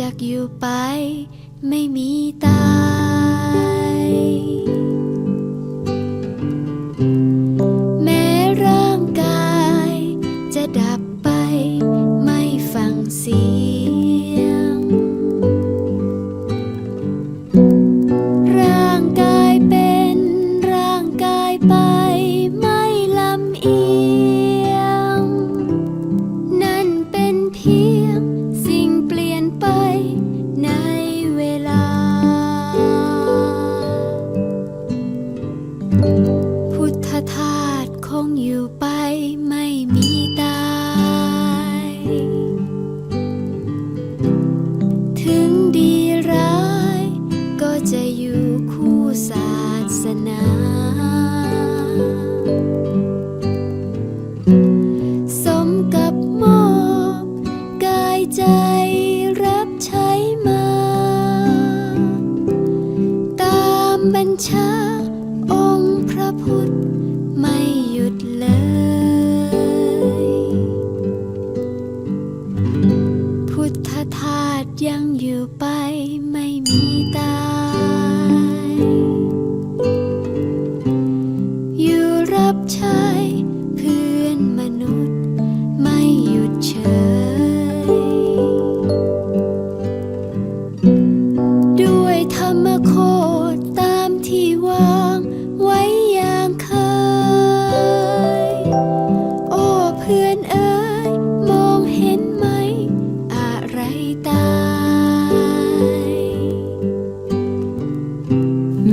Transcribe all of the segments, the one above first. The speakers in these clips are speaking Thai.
จากอยู่ไปไม่มีตายแม้ร่างกายจะดับไปไม่ฟังเสียง ร่างกายเป็นร่างกายไป พุท ยังอยู่ไปไม่มีตายอยู่รับใช้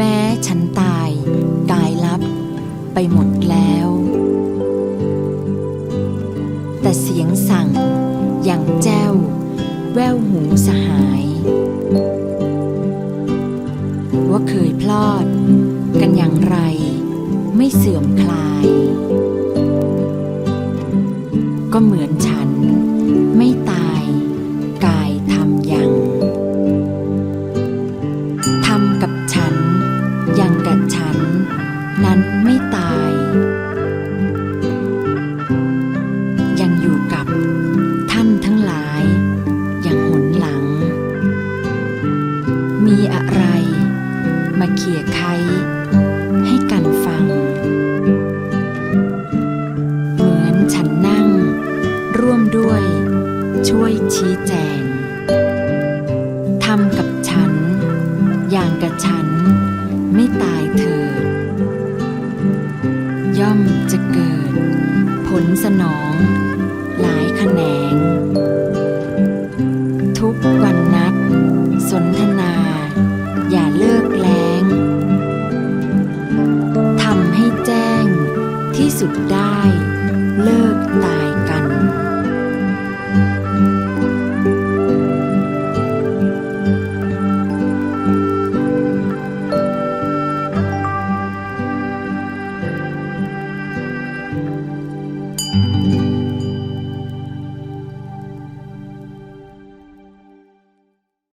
แม้ฉันตาย กายลับ ไปหมดแล้ว แต่เสียงสั่งอย่างแจ้ว แววหูสหาย ว่าเคยพลอด กันอย่างไร ไม่เสื่อมคลาย ก็เหมือนฉัน เขี่ยใครให้กันฟัง เหมือนฉันนั่ง ร่วมด้วย ช่วยชี้แจงทำกับฉัน อย่างกับฉัน ไม่ตายเถิดย่อมจะเกิด ผลสนอง หลายแขนง กได้เลิกตายกัน